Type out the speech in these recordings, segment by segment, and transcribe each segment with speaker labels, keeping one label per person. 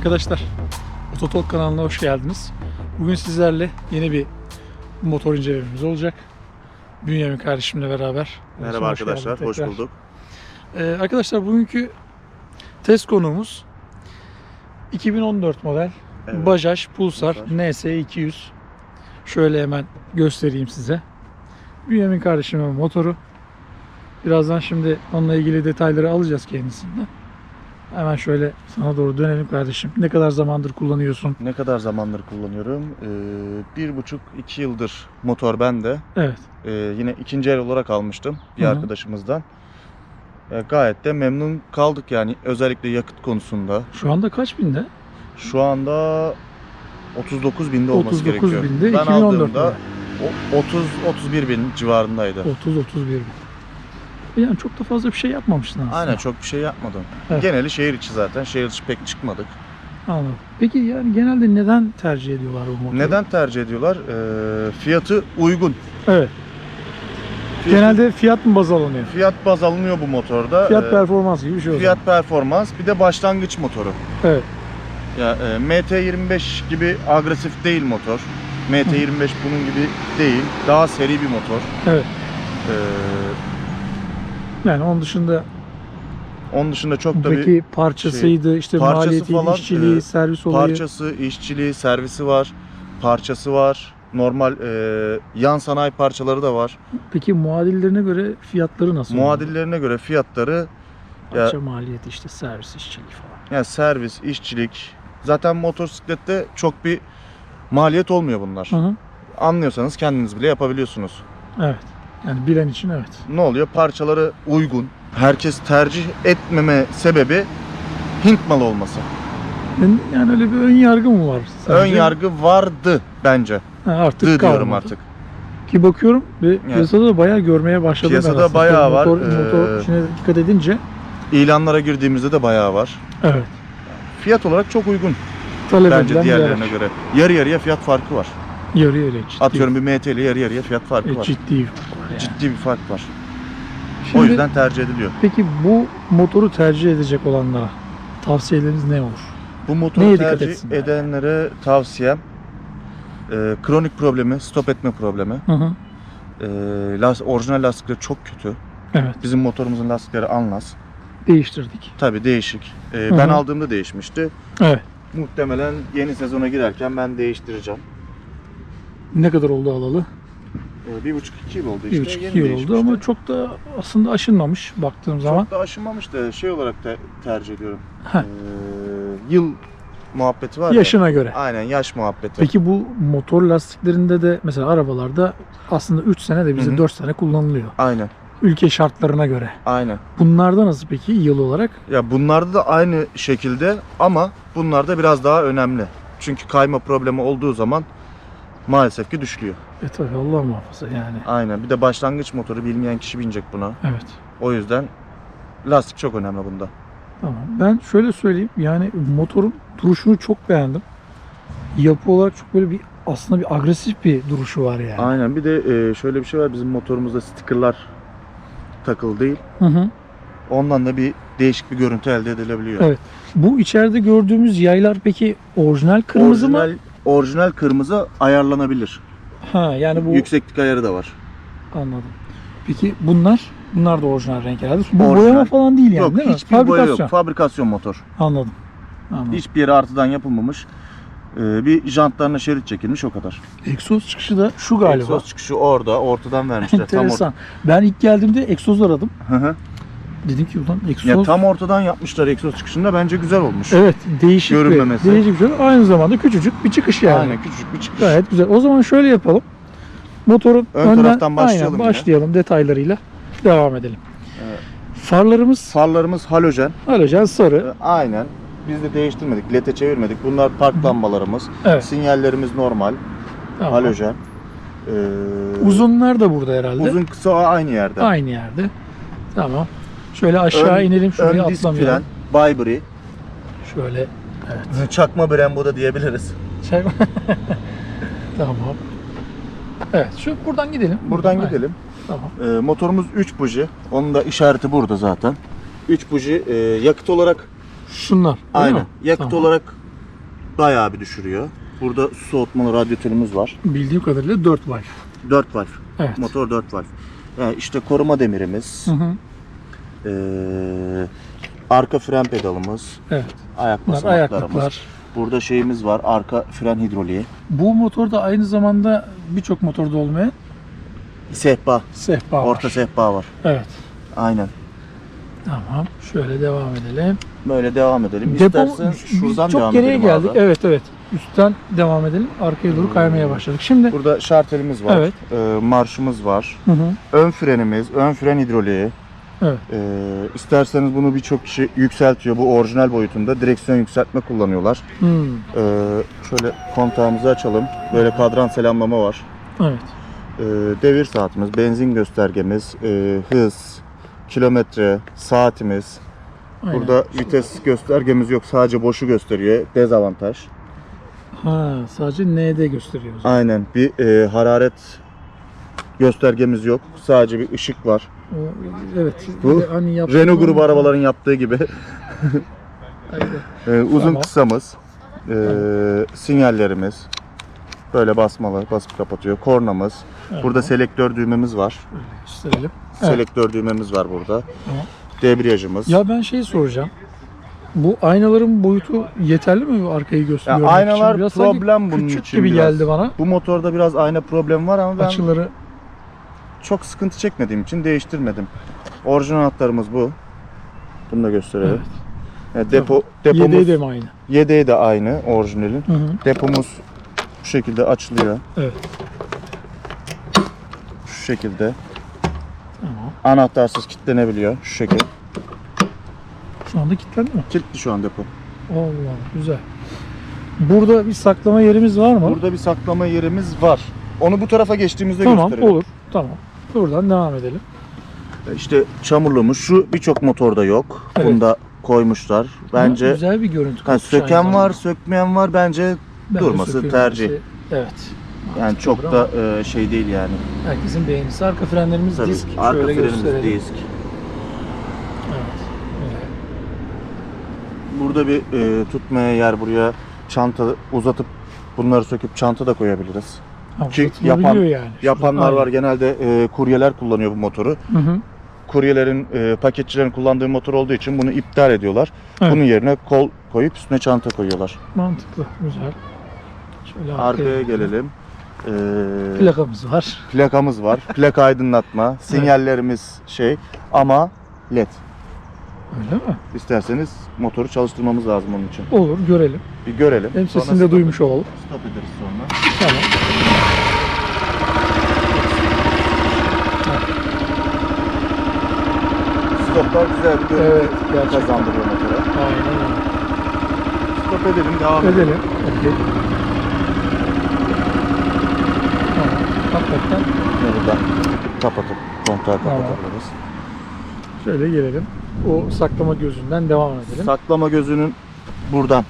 Speaker 1: Arkadaşlar, Ototalk kanalına hoş geldiniz. Bugün sizlerle yeni bir motor incelememiz olacak. Bünyamin kardeşimle beraber.
Speaker 2: Merhaba
Speaker 1: Hoş geldin
Speaker 2: arkadaşlar, hoş bulduk.
Speaker 1: Ee, arkadaşlar bugünkü test konuğumuz 2014 model
Speaker 2: Evet.
Speaker 1: Bajaj Pulsar
Speaker 2: Pulsar.
Speaker 1: NS 200. Şöyle hemen göstereyim size. Bünyamin kardeşimin motoru. Birazdan şimdi onunla ilgili detayları alacağız kendisinden. Hemen şöyle sana doğru dönelim kardeşim. Ne kadar zamandır kullanıyorsun?
Speaker 2: Ne kadar zamandır kullanıyorum? Ee, bir buçuk, iki yıldır motor bende.
Speaker 1: Evet.
Speaker 2: Ee, yine ikinci el olarak almıştım bir
Speaker 1: Hı hı.
Speaker 2: arkadaşımızdan. Ee, gayet de memnun kaldık yani özellikle yakıt konusunda.
Speaker 1: Şu anda kaç binde?
Speaker 2: Şu anda 39 binde olması
Speaker 1: 39
Speaker 2: gerekiyor.
Speaker 1: binde,
Speaker 2: ben
Speaker 1: 2014
Speaker 2: aldığımda o 30-31 bin civarındaydı.
Speaker 1: 30-31 bin. Yani çok da fazla bir şey yapmamışsın aslında.
Speaker 2: Aynen çok bir şey yapmadım.
Speaker 1: Evet.
Speaker 2: Geneli şehir içi zaten. Şehir dışı pek çıkmadık.
Speaker 1: Anladım. Peki yani genelde neden tercih ediyorlar bu motoru?
Speaker 2: Neden tercih ediyorlar? Ee, fiyatı uygun.
Speaker 1: Evet.
Speaker 2: Fiyatı-
Speaker 1: Genelde fiyat mı baz alınıyor?
Speaker 2: Fiyat baz alınıyor bu motorda.
Speaker 1: Fiyat
Speaker 2: Ee,
Speaker 1: performans gibi bir şey o
Speaker 2: fiyat performans bir de başlangıç motoru.
Speaker 1: zaman. Evet.
Speaker 2: Ya e, MT25 gibi agresif değil motor. MT25 bunun gibi değil. Daha seri bir motor.
Speaker 1: Evet.
Speaker 2: Ee,
Speaker 1: Yani onun dışında
Speaker 2: onun dışında çok da bir
Speaker 1: peki parçasıydı, işte
Speaker 2: parçası
Speaker 1: maliyeti,
Speaker 2: falan,
Speaker 1: işçiliği,
Speaker 2: e,
Speaker 1: servis olayı.
Speaker 2: parçası, işçiliği, servisi var. Parçası var. Normal e, yan sanayi parçaları da var.
Speaker 1: Peki muadillerine göre fiyatları nasıl?
Speaker 2: Muadillerine göre fiyatları ya,
Speaker 1: Parça maliyeti işte servis, işçilik falan.
Speaker 2: yani servis, işçilik. Zaten motosiklette çok bir maliyet olmuyor bunlar.
Speaker 1: Hı hı.
Speaker 2: Anlıyorsanız kendiniz bile yapabiliyorsunuz.
Speaker 1: Evet. Yani bilen için evet.
Speaker 2: ne oluyor? Parçaları uygun. Herkes tercih etmeme sebebi Hint malı olması.
Speaker 1: Yani- Yani öyle bir ön yargı mı var? sence?
Speaker 2: Ön yargı vardı bence.
Speaker 1: Ha, artık
Speaker 2: Dı diyorum
Speaker 1: kalmadı.
Speaker 2: artık.
Speaker 1: Ki bakıyorum ve piyasada da bayağı görmeye başladım.
Speaker 2: Piyasada
Speaker 1: ben
Speaker 2: bayağı var.
Speaker 1: Motor, motor
Speaker 2: Ee,
Speaker 1: işine dikkat edince.
Speaker 2: İlanlara girdiğimizde de bayağı var.
Speaker 1: Evet.
Speaker 2: Fiyat olarak çok uygun
Speaker 1: Talep
Speaker 2: bence diğerlerine göre. Yarı yarıya fiyat farkı var.
Speaker 1: Yarı yarıya ciddi.
Speaker 2: Atıyorum bir MT ile yarı yarıya fiyat farkı
Speaker 1: E,
Speaker 2: var.
Speaker 1: ciddi yani.
Speaker 2: Ciddi bir fark var.
Speaker 1: Şimdi,
Speaker 2: O yüzden tercih ediliyor.
Speaker 1: Peki bu motoru tercih edecek olanlara tavsiyeleriniz ne olur?
Speaker 2: Bu motoru
Speaker 1: Neye
Speaker 2: tercih edenlere tavsiyem e, kronik problemi, stop etme problemi.
Speaker 1: Hı hı.
Speaker 2: E, las, orijinal lastikleri çok kötü.
Speaker 1: Evet.
Speaker 2: Bizim motorumuzun lastikleri Anlas.
Speaker 1: Değiştirdik.
Speaker 2: Tabii değişik. Ee,
Speaker 1: Hı
Speaker 2: ben
Speaker 1: hı.
Speaker 2: aldığımda değişmişti.
Speaker 1: Evet.
Speaker 2: Muhtemelen yeni sezona girerken ben değiştireceğim.
Speaker 1: Ne kadar oldu alalı?
Speaker 2: Ee, bir buçuk iki yıl oldu işte.
Speaker 1: Bir buçuk iki yıl oldu ama çok da aslında aşınmamış baktığım zaman.
Speaker 2: Çok da aşınmamış da şey olarak da tercih ediyorum.
Speaker 1: Heh.
Speaker 2: Ee, yıl muhabbeti var ya.
Speaker 1: Yaşına göre.
Speaker 2: Aynen yaş muhabbeti.
Speaker 1: Peki bu motor lastiklerinde de mesela arabalarda aslında 3 sene de bize
Speaker 2: Hı hı.
Speaker 1: 4 sene kullanılıyor.
Speaker 2: Aynen.
Speaker 1: Ülke şartlarına göre.
Speaker 2: Aynen.
Speaker 1: Bunlarda nasıl peki yıl olarak?
Speaker 2: Ya bunlarda da aynı şekilde ama bunlarda biraz daha önemli. Çünkü kayma problemi olduğu zaman maalesef ki düşülüyor.
Speaker 1: E tabi Allah muhafaza yani.
Speaker 2: Aynen. Bir de başlangıç motoru bilmeyen kişi binecek buna.
Speaker 1: Evet.
Speaker 2: O yüzden lastik çok önemli bunda.
Speaker 1: Tamam. Ben şöyle söyleyeyim. Yani motorun duruşunu çok beğendim. Yapı olarak çok böyle bir aslında bir agresif bir duruşu var yani.
Speaker 2: Aynen. Bir de e, şöyle bir şey var. Bizim motorumuzda stickerlar takılı değil.
Speaker 1: Hı hı.
Speaker 2: Ondan da bir değişik bir görüntü elde edilebiliyor.
Speaker 1: Evet. Bu içeride gördüğümüz yaylar peki orijinal kırmızı
Speaker 2: orijinal,
Speaker 1: mı?
Speaker 2: Orijinal kırmızı ayarlanabilir.
Speaker 1: Ha yani bu
Speaker 2: Yükseklik ayarı da var.
Speaker 1: anladım. Peki bunlar bunlar da orijinal renk herhalde. Bu
Speaker 2: Orijinal.
Speaker 1: boyama falan değil yani
Speaker 2: yok
Speaker 1: değil mi?
Speaker 2: hiçbir boya yok. Fabrikasyon motor.
Speaker 1: Anladım. Anladım.
Speaker 2: Hiçbir yere artıdan yapılmamış. E, bir jantlarına şerit çekilmiş o kadar.
Speaker 1: Egzoz çıkışı da şu galiba.
Speaker 2: Egzoz çıkışı orada. Ortadan vermişler. tam,
Speaker 1: Enteresan. Ben ilk geldiğimde egzoz aradım.
Speaker 2: Hı hı.
Speaker 1: Dedim ki ulan egzoz.
Speaker 2: ya tam ortadan yapmışlar egzoz çıkışında. Bence güzel olmuş.
Speaker 1: Evet, değişik bir,
Speaker 2: Görünmemesi.
Speaker 1: değişik bir şey. Aynı zamanda küçücük bir çıkış yani.
Speaker 2: Aynen küçücük bir çıkış.
Speaker 1: Gayet güzel. O zaman şöyle yapalım. Motorun
Speaker 2: Ön
Speaker 1: önden
Speaker 2: taraftan başlayalım
Speaker 1: aynen,
Speaker 2: yine.
Speaker 1: başlayalım detaylarıyla devam edelim.
Speaker 2: Evet.
Speaker 1: Farlarımız
Speaker 2: Farlarımız halojen.
Speaker 1: halojen sarı.
Speaker 2: Ee, Aynen. Biz de değiştirmedik, lete çevirmedik. Bunlar park lambalarımız.
Speaker 1: Evet.
Speaker 2: Sinyallerimiz normal,
Speaker 1: Tamam.
Speaker 2: halojen. Ee,
Speaker 1: Uzunlar da burada herhalde.
Speaker 2: uzun kısa aynı yerde.
Speaker 1: Aynı yerde. Tamam. Şöyle aşağı
Speaker 2: Ön-
Speaker 1: inelim şuraya
Speaker 2: Ön disk
Speaker 1: atlamayalım.
Speaker 2: fren, Byberry.
Speaker 1: Şöyle evet.
Speaker 2: Çakma Brembo da diyebiliriz.
Speaker 1: Şey... tamam. Evet, şu buradan gidelim.
Speaker 2: Buradan
Speaker 1: Aynen.
Speaker 2: gidelim.
Speaker 1: Tamam.
Speaker 2: Ee, motorumuz 3 buji. Onun da işareti burada zaten. 3 buji e, yakıt olarak
Speaker 1: Şunlar.
Speaker 2: aynen.
Speaker 1: mi?
Speaker 2: Yakıt
Speaker 1: Tamam.
Speaker 2: olarak bayağı bir düşürüyor. Burada su soğutmalı radyatörümüz var.
Speaker 1: Bildiğim kadarıyla 4 valve.
Speaker 2: 4 valve.
Speaker 1: Evet.
Speaker 2: Motor 4 valve. Yani işte koruma demirimiz.
Speaker 1: Hı hı.
Speaker 2: Ee, arka fren pedalımız.
Speaker 1: Evet.
Speaker 2: Ayak
Speaker 1: Bunlar
Speaker 2: basamaklarımız.
Speaker 1: ayaklıklar.
Speaker 2: Burada şeyimiz var. Arka fren hidroliği.
Speaker 1: Bu motorda aynı zamanda birçok motorda olmayan
Speaker 2: Sehpa.
Speaker 1: sehpa var.
Speaker 2: Orta sehpa var.
Speaker 1: Evet.
Speaker 2: Aynen.
Speaker 1: Tamam. Şöyle devam edelim.
Speaker 2: Böyle devam edelim.
Speaker 1: Depo
Speaker 2: İstersen şuradan
Speaker 1: çok
Speaker 2: devam
Speaker 1: geriye
Speaker 2: edelim
Speaker 1: geldik.
Speaker 2: abi.
Speaker 1: Evet evet. Üstten devam edelim. Arkaya doğru kaymaya başladık. Şimdi
Speaker 2: Burada şartelimiz var.
Speaker 1: Evet.
Speaker 2: Ee, marşımız var.
Speaker 1: Hı hı.
Speaker 2: Ön frenimiz, ön fren hidroliği.
Speaker 1: Evet.
Speaker 2: Ee, isterseniz bunu birçok kişi yükseltiyor. Bu orijinal boyutunda direksiyon yükseltme kullanıyorlar.
Speaker 1: Hmm.
Speaker 2: Ee, şöyle kontağımızı açalım. Böyle kadran selamlama var.
Speaker 1: Evet.
Speaker 2: Ee, devir saatimiz, benzin göstergemiz, e, hız, kilometre, saatimiz.
Speaker 1: Aynen.
Speaker 2: Burada vites göstergemiz yok. Sadece boşu gösteriyor. Dezavantaj.
Speaker 1: Ha, sadece ND gösteriyoruz.
Speaker 2: Aynen. Bir e, hararet göstergemiz yok. Sadece bir ışık var.
Speaker 1: O, evet.
Speaker 2: Bu
Speaker 1: hani yaptığım-
Speaker 2: Renault grubu arabaların yaptığı gibi. Ee, uzun
Speaker 1: Tamam.
Speaker 2: kısamız, ee, sinyallerimiz, böyle basmalı, basıp kapatıyor. Kornamız.
Speaker 1: Evet.
Speaker 2: Burada selektör düğmemiz var.
Speaker 1: Gösterelim. Evet.
Speaker 2: Selektör düğmemiz var burada.
Speaker 1: Tamam.
Speaker 2: Debriyajımız.
Speaker 1: Ya ben şey soracağım. Bu aynaların boyutu yeterli mi arkayı gösteriyor?
Speaker 2: aynalar problem bunun
Speaker 1: küçük
Speaker 2: için
Speaker 1: gibi
Speaker 2: biraz.
Speaker 1: geldi bana.
Speaker 2: Bu motorda biraz ayna problemi var ama ben
Speaker 1: Açıları
Speaker 2: çok sıkıntı çekmediğim için değiştirmedim. Orijinal anahtarımız bu. Bunu da gösterelim.
Speaker 1: evet.
Speaker 2: Yani depo,
Speaker 1: Yedeği
Speaker 2: depomuz,
Speaker 1: de mi aynı?
Speaker 2: yedeği de aynı orijinalin.
Speaker 1: Hı hı.
Speaker 2: Depomuz bu şekilde açılıyor.
Speaker 1: Evet.
Speaker 2: Şu şekilde.
Speaker 1: Tamam.
Speaker 2: Anahtarsız kilitlenebiliyor. Şu şekil.
Speaker 1: Şu anda kilitlendi mi?
Speaker 2: Kilitli şu an depo.
Speaker 1: Allah güzel. Burada bir saklama yerimiz var mı?
Speaker 2: Burada bir saklama yerimiz var. Onu bu tarafa geçtiğimizde
Speaker 1: tamam
Speaker 2: gösterelim.
Speaker 1: olur. Tamam. Buradan devam edelim.
Speaker 2: İşte çamurluğumuz şu birçok motorda yok.
Speaker 1: Evet.
Speaker 2: Bunda koymuşlar. Bence
Speaker 1: Ama güzel bir görüntü. aynı
Speaker 2: söken var, sökmeyen var. Bence
Speaker 1: Bence
Speaker 2: durması tercih.
Speaker 1: Evet.
Speaker 2: yani çok
Speaker 1: Mantıklıdır
Speaker 2: da e, şey değil yani.
Speaker 1: Herkesin beğenisi. Arka frenlerimiz
Speaker 2: Tabii.
Speaker 1: disk.
Speaker 2: Arka
Speaker 1: Şöyle
Speaker 2: frenimiz
Speaker 1: gösterelim.
Speaker 2: disk.
Speaker 1: Evet. evet.
Speaker 2: Burada bir e, tutmaya yer buraya çanta uzatıp bunları söküp çanta da koyabiliriz.
Speaker 1: Uzatılabiliyor
Speaker 2: yapan-
Speaker 1: yani.
Speaker 2: Yapanlar
Speaker 1: Şurada-
Speaker 2: var genelde e, kuryeler kullanıyor bu motoru.
Speaker 1: Hı hı.
Speaker 2: Kuryelerin, e, paketçilerin kullandığı motor olduğu için bunu iptal ediyorlar.
Speaker 1: Evet.
Speaker 2: Bunun yerine kol koyup üstüne çanta koyuyorlar.
Speaker 1: Mantıklı. Güzel. Şöyle
Speaker 2: Arkaya gelelim. E,
Speaker 1: Plakamız var.
Speaker 2: plakamız var. Plaka aydınlatma. Sinyallerimiz şey ama led.
Speaker 1: Öyle mi?
Speaker 2: İsterseniz motoru çalıştırmamız lazım onun için.
Speaker 1: Olur görelim.
Speaker 2: Bir görelim.
Speaker 1: Hem sesini de duymuş olalım.
Speaker 2: Stop ederiz sonra.
Speaker 1: Tamam.
Speaker 2: Stoplar güzel bir görüntü
Speaker 1: Evet, gerçekten.
Speaker 2: kazandırıyor motora.
Speaker 1: Aynen öyle.
Speaker 2: Stop edelim, devam edelim.
Speaker 1: Edelim. Okey. Tamam. Hakikaten
Speaker 2: Yine buradan kapatıp kontağı kapatabiliriz.
Speaker 1: şöyle gelelim. O saklama gözünden devam edelim.
Speaker 2: Saklama gözünün buradan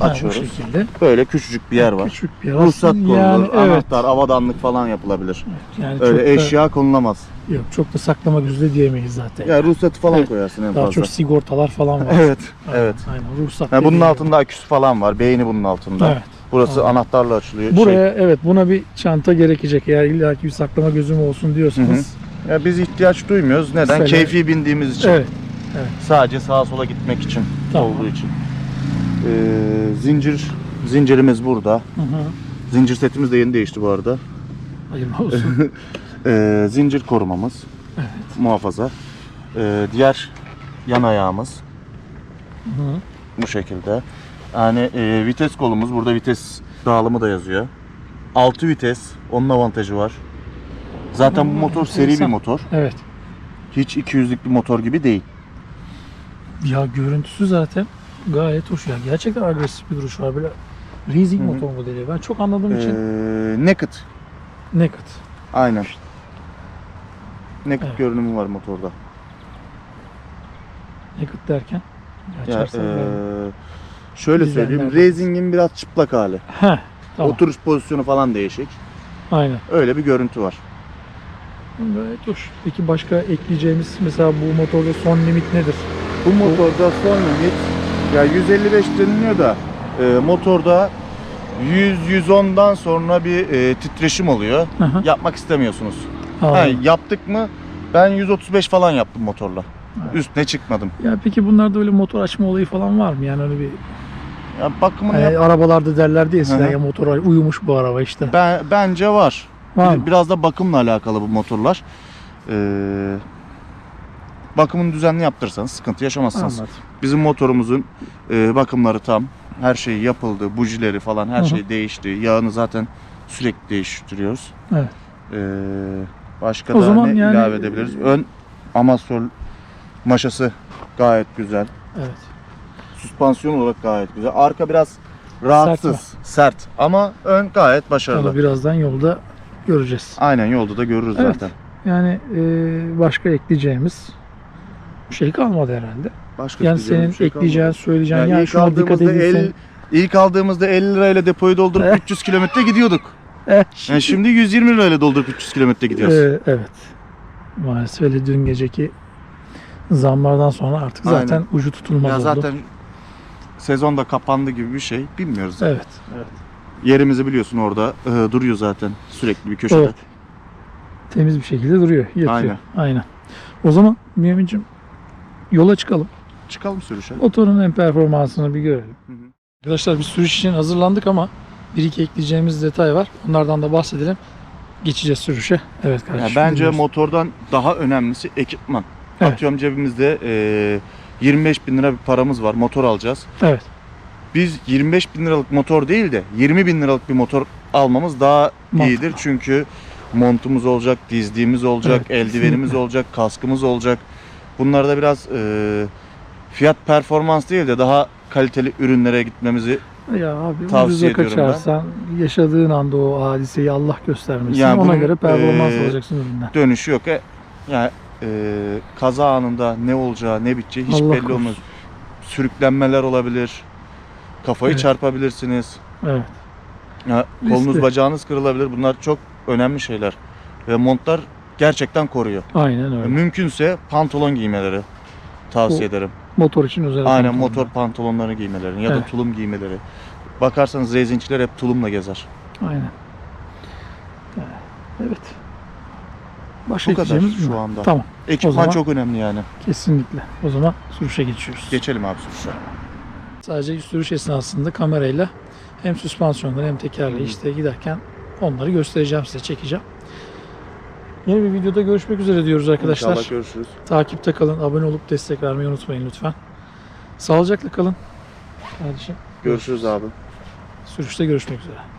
Speaker 1: Ha,
Speaker 2: açıyoruz.
Speaker 1: Bu şekilde.
Speaker 2: Böyle küçücük bir yer var.
Speaker 1: Küçük bir
Speaker 2: Ruhsat konulur,
Speaker 1: yani, evet.
Speaker 2: anahtar, avadanlık falan yapılabilir.
Speaker 1: Yani
Speaker 2: Öyle
Speaker 1: çok da,
Speaker 2: eşya konulamaz.
Speaker 1: yok çok da saklama gözü de diyemeyiz zaten.
Speaker 2: Ya ruhsatı falan
Speaker 1: Evet.
Speaker 2: koyarsın en
Speaker 1: Daha
Speaker 2: fazla.
Speaker 1: çok sigortalar falan var.
Speaker 2: Evet,
Speaker 1: Aynen,
Speaker 2: evet.
Speaker 1: Aynen ruhsat.
Speaker 2: Ha, bunun altında aküsü falan var. Beyni bunun altında.
Speaker 1: Evet.
Speaker 2: Burası
Speaker 1: Tamam.
Speaker 2: anahtarla açılıyor. Şey,
Speaker 1: Buraya evet buna bir çanta gerekecek. Eğer illaki bir saklama gözüm olsun diyorsanız.
Speaker 2: Şey, ya biz ihtiyaç duymuyoruz. Neden?
Speaker 1: Mesela-
Speaker 2: Keyfi bindiğimiz için.
Speaker 1: Evet.
Speaker 2: Sadece sağa sola gitmek için
Speaker 1: Tamam.
Speaker 2: olduğu için. Ee, zincir zincirimiz burada.
Speaker 1: Hı hı.
Speaker 2: Zincir setimiz de yeni değişti bu arada.
Speaker 1: Hayırlı olsun.
Speaker 2: Ee, zincir korumamız.
Speaker 1: Evet.
Speaker 2: Muhafaza. Ee, diğer yan ayağımız
Speaker 1: Hı hı.
Speaker 2: bu şekilde. Yani e, vites kolumuz. Burada vites dağılımı da yazıyor. 6 vites. Onun avantajı var. Zaten bu motor seri bir motor.
Speaker 1: evet.
Speaker 2: Hiç 200'lük bir motor gibi değil.
Speaker 1: Ya görüntüsü zaten gayet hoş ya. Gerçekten agresif bir duruş var. Böyle racing
Speaker 2: Hı hı.
Speaker 1: motor modeli. Ben çok anladığım
Speaker 2: Ee,
Speaker 1: için
Speaker 2: naked.
Speaker 1: naked.
Speaker 2: Aynen. Naked
Speaker 1: Evet.
Speaker 2: görünümü var motorda.
Speaker 1: Naked derken.
Speaker 2: Ya,
Speaker 1: Açarsan
Speaker 2: eee, şöyle söyleyeyim.
Speaker 1: bakmasın.
Speaker 2: Racing'in biraz çıplak hali.
Speaker 1: Heh, tamam.
Speaker 2: Oturuş pozisyonu falan değişik.
Speaker 1: Aynen.
Speaker 2: Öyle bir görüntü var.
Speaker 1: Gayet hoş. Peki başka ekleyeceğimiz mesela bu motorda son limit nedir?
Speaker 2: Bu motorda son limit ya 155 deniliyor da e, motorda 100-110'dan sonra bir e, titreşim oluyor.
Speaker 1: Hı hı.
Speaker 2: Yapmak istemiyorsunuz. Ha,
Speaker 1: Anladım.
Speaker 2: yaptık mı? Ben 135 falan yaptım motorla.
Speaker 1: Evet.
Speaker 2: Üstüne çıkmadım.
Speaker 1: Ya peki bunlarda öyle motor açma olayı falan var mı? Yani öyle bir
Speaker 2: Ya bakımını
Speaker 1: hani
Speaker 2: yap-
Speaker 1: arabalarda derlerdi ya eskiden ya motor uyumuş bu araba işte.
Speaker 2: ben, bence var.
Speaker 1: Var mı?
Speaker 2: Biraz da bakımla alakalı bu motorlar. Ee, bakımını düzenli yaptırırsanız sıkıntı yaşamazsınız.
Speaker 1: Anladım.
Speaker 2: Bizim motorumuzun e, bakımları tam. Her şey yapıldı. Bujileri falan her
Speaker 1: Hı hı.
Speaker 2: şey değişti. Yağını zaten sürekli değiştiriyoruz.
Speaker 1: Evet.
Speaker 2: Ee, başka
Speaker 1: O
Speaker 2: da
Speaker 1: zaman
Speaker 2: ne
Speaker 1: yani-
Speaker 2: ilave edebiliriz? Ön amasör maşası gayet güzel.
Speaker 1: Evet.
Speaker 2: Süspansiyon olarak gayet güzel. Arka biraz rahatsız, sert, ama ön gayet başarılı.
Speaker 1: Onu birazdan yolda göreceğiz.
Speaker 2: Aynen yolda da görürüz
Speaker 1: Evet.
Speaker 2: zaten.
Speaker 1: Yani e, başka ekleyeceğimiz bir şey kalmadı herhalde.
Speaker 2: Başka
Speaker 1: Yani senin
Speaker 2: şey
Speaker 1: ekleyeceğin,
Speaker 2: kalmadı.
Speaker 1: söyleyeceğin
Speaker 2: Yani
Speaker 1: yani, şuna dikkat edilsin.
Speaker 2: el, ilk aldığımızda 50 lirayla depoyu doldurup
Speaker 1: Eh.
Speaker 2: 300 kilometre gidiyorduk.
Speaker 1: Eh,
Speaker 2: Yani şimdi 120 lirayla doldurup 300 kilometre gidiyoruz.
Speaker 1: Ee, evet. Maalesef öyle dün geceki zamlardan sonra artık
Speaker 2: Aynen.
Speaker 1: zaten ucu tutulmaz
Speaker 2: ya
Speaker 1: oldu.
Speaker 2: zaten sezon da kapandı gibi bir şey. Bilmiyoruz.
Speaker 1: Evet.
Speaker 2: Yerimizi biliyorsun orada e, duruyor zaten sürekli bir köşede.
Speaker 1: Evet. Temiz bir şekilde duruyor. Yatıyor.
Speaker 2: Aynen.
Speaker 1: Aynen. O zaman Mümin'cim yola çıkalım.
Speaker 2: Çıkalım sürüşe.
Speaker 1: Motorun en performansını bir görelim.
Speaker 2: Hı hı.
Speaker 1: Arkadaşlar biz sürüş için hazırlandık ama bir iki ekleyeceğimiz detay var. Onlardan da bahsedelim. Geçeceğiz sürüşe. Evet
Speaker 2: Ya
Speaker 1: kardeşim.
Speaker 2: bence
Speaker 1: dinliyoruz.
Speaker 2: motordan daha önemlisi ekipman.
Speaker 1: Evet.
Speaker 2: Atıyorum cebimizde e, 25 bin lira bir paramız var. Motor alacağız.
Speaker 1: Evet.
Speaker 2: Biz 25 bin liralık motor değil de 20 bin liralık bir motor almamız daha
Speaker 1: Mantıklı.
Speaker 2: iyidir. Çünkü montumuz olacak, dizliğimiz olacak,
Speaker 1: Evet,
Speaker 2: eldivenimiz
Speaker 1: kesinlikle.
Speaker 2: olacak, kaskımız olacak. Bunlarda biraz e, fiyat performans değil de daha kaliteli ürünlere gitmemizi
Speaker 1: Ya abi
Speaker 2: Tavsiye ediyorum ben.
Speaker 1: kaçarsan yaşadığın anda o hadiseyi Allah göstermesin.
Speaker 2: Yani
Speaker 1: Ona
Speaker 2: bunun,
Speaker 1: göre performans
Speaker 2: eee,
Speaker 1: alacaksın üründen.
Speaker 2: dönüşü yok. E, yani e, kaza anında ne olacağı, ne biteceği hiç
Speaker 1: Allah
Speaker 2: belli
Speaker 1: korusun.
Speaker 2: olmaz. Sürüklenmeler olabilir. Kafayı
Speaker 1: Evet.
Speaker 2: çarpabilirsiniz.
Speaker 1: Evet.
Speaker 2: Ya, kolunuz
Speaker 1: Riskli.
Speaker 2: bacağınız kırılabilir. Bunlar çok önemli şeyler. Ve montlar gerçekten koruyor.
Speaker 1: Aynen öyle.
Speaker 2: Mümkünse pantolon giymeleri tavsiye
Speaker 1: O-
Speaker 2: ederim.
Speaker 1: Motor için özel.
Speaker 2: Aynen
Speaker 1: pantolon.
Speaker 2: motor pantolonları giymelerini ya da
Speaker 1: Evet.
Speaker 2: tulum giymeleri. Bakarsanız rezinciler hep tulumla gezer.
Speaker 1: Aynen. Evet. Başka
Speaker 2: Bu kadar
Speaker 1: mi
Speaker 2: şu anda.
Speaker 1: Tamam.
Speaker 2: Ekipman
Speaker 1: zaman-
Speaker 2: çok önemli yani.
Speaker 1: Kesinlikle. O zaman sürüşe geçiyoruz.
Speaker 2: Geçelim abi sürüşe.
Speaker 1: Sadece sürüş esnasında kamerayla hem süspansiyonları hem tekerleği işte giderken onları göstereceğim size çekeceğim. Yeni bir videoda görüşmek üzere diyoruz arkadaşlar.
Speaker 2: İnşallah görüşürüz.
Speaker 1: Takipte kalın, abone olup destek vermeyi unutmayın lütfen. Sağlıcakla kalın. Kardeşim.
Speaker 2: Görüşürüz abi.
Speaker 1: Sürüşte görüşmek üzere.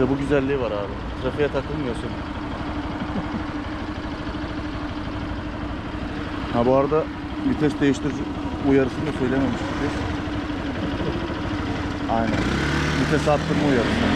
Speaker 2: İşte bu güzelliği var abi. Trafiğe takılmıyorsun. Ha bu arada vites değiştirici uyarısını da söylememiştik biz. Aynen. Vites arttırma uyarısı.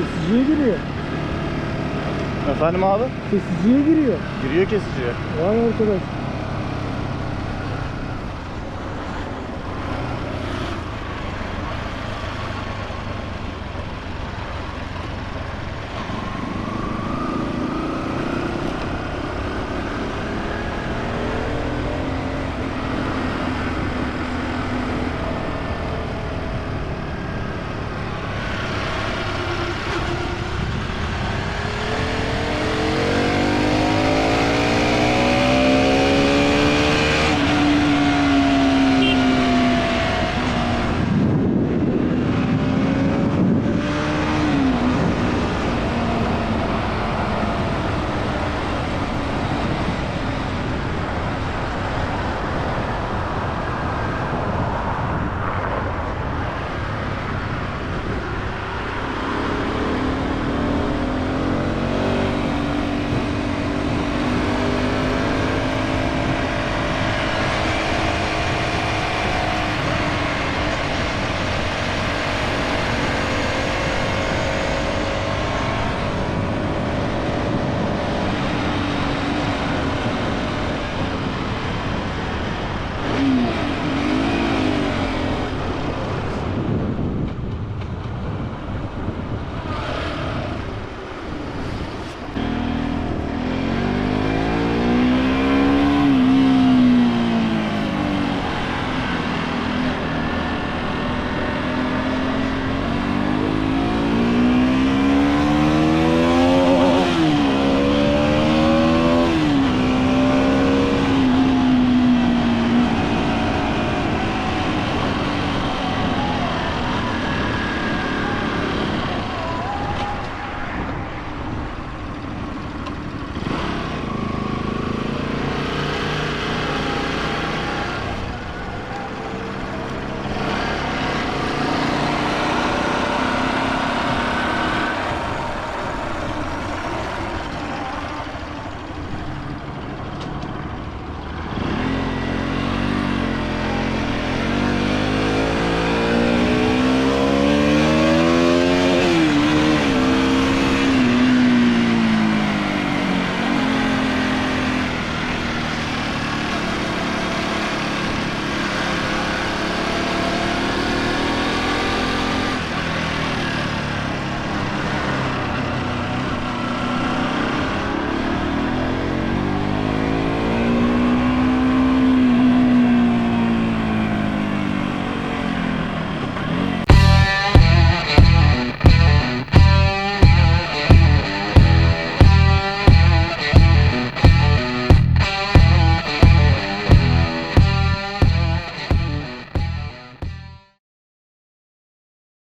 Speaker 1: Kesiciye giriyor.
Speaker 2: Efendim abi?
Speaker 1: Kesiciye giriyor.
Speaker 2: Giriyor kesiciye.
Speaker 1: Vay arkadaş.